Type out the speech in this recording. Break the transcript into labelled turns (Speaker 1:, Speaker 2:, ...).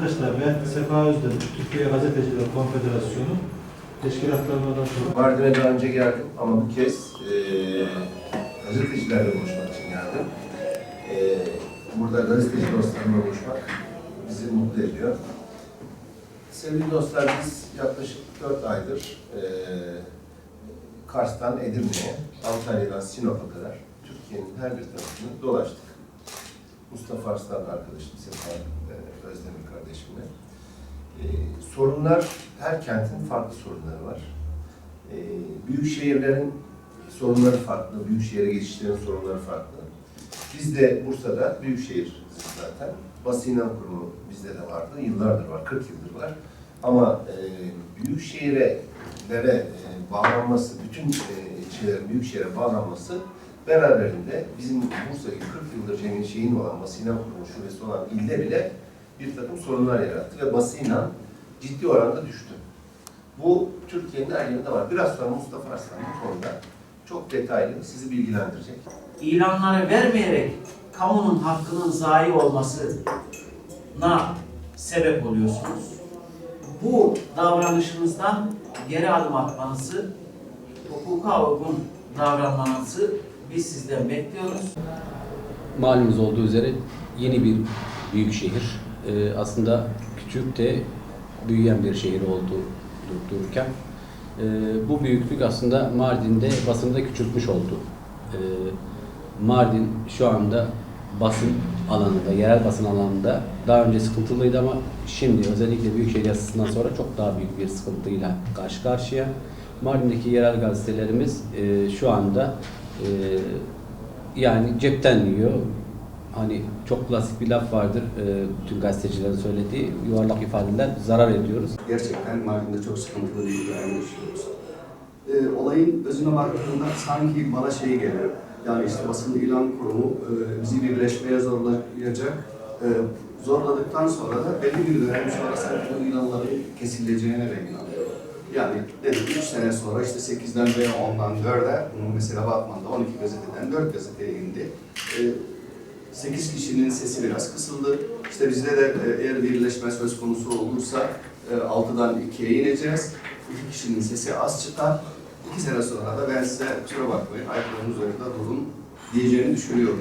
Speaker 1: Arkadaşlar ben Sefa Özdemir, Türkiye Gazeteciler Konfederasyonu teşkilatlarından sonra
Speaker 2: Mardin'e daha önce geldim ama bu kez eee gazetecilerle buluşmak için geldim. Eee burada gazeteci dostlarımla buluşmak bizi mutlu ediyor. Sevgili dostlar biz yaklaşık 4 aydır eee Kars'tan Edirne'ye, Antalya'dan Sinop'a kadar Türkiye'nin her bir tarafını dolaştık. Mustafa Arslan arkadaşım, Sefa eee, Özdemir kardeşimle. Ee, sorunlar, her kentin farklı sorunları var. Ee, büyük şehirlerin sorunları farklı, büyük şehire geçişlerin sorunları farklı. Biz de Bursa'da büyük şehir zaten. Basın Kurumu bizde de vardı, yıllardır var, 40 yıldır var. Ama e, büyük şehirlere e, bağlanması, bütün e, ilçelerin büyük şehre bağlanması beraberinde bizim Bursa gibi 40 yıldır şeyin, şeyin olan, Basın İnan Kurumu şubesi olan ilde bile bir takım sorunlar yarattı ve basıyla ciddi oranda düştü. Bu Türkiye'nin her yerinde var. Biraz sonra Mustafa Arslan bu konuda çok detaylı sizi bilgilendirecek.
Speaker 3: ilanları vermeyerek kamunun hakkının zayi olmasına sebep oluyorsunuz. Bu davranışınızdan geri adım atmanızı, hukuka uygun davranmanızı biz sizden bekliyoruz.
Speaker 4: Malumuz olduğu üzere yeni bir büyük şehir. Ee, aslında küçük de büyüyen bir şehir oldu dururken. Ee, bu büyüklük aslında Mardin'de basını da küçültmüş oldu. Ee, Mardin şu anda basın alanında, yerel basın alanında daha önce sıkıntılıydı ama şimdi özellikle Büyükşehir Yasası'ndan sonra çok daha büyük bir sıkıntıyla karşı karşıya. Mardin'deki yerel gazetelerimiz e, şu anda e, yani cepten yiyor. Hani çok klasik bir laf vardır, e, bütün gazetecilerin söylediği yuvarlak ifadeler zarar ediyoruz.
Speaker 5: Gerçekten Mardin'de çok sıkıntılı bir dönem yaşıyoruz. Ee, olayın özüne baktığında sanki bana şey geliyor. Yani işte basın ilan kurumu e, bizi birleşmeye zorlayacak. E, zorladıktan sonra da belli bir dönem sonra sanki bu ilanların kesileceğine de inanıyorum. Yani dedim 3 sene sonra işte 8'den veya 10'dan 4'e, bunu mesela Batman'da 12 gazeteden 4 gazeteye indi. E, 8 kişinin sesi biraz kısıldı. İşte bizde de e, eğer birleşme söz konusu olursa e, 6'dan 2'ye ineceğiz. 2 kişinin sesi az çıkar. 2 sene sonra da ben size kusura bakmayın ayaklarınız üzerinde durun diyeceğini düşünüyorum.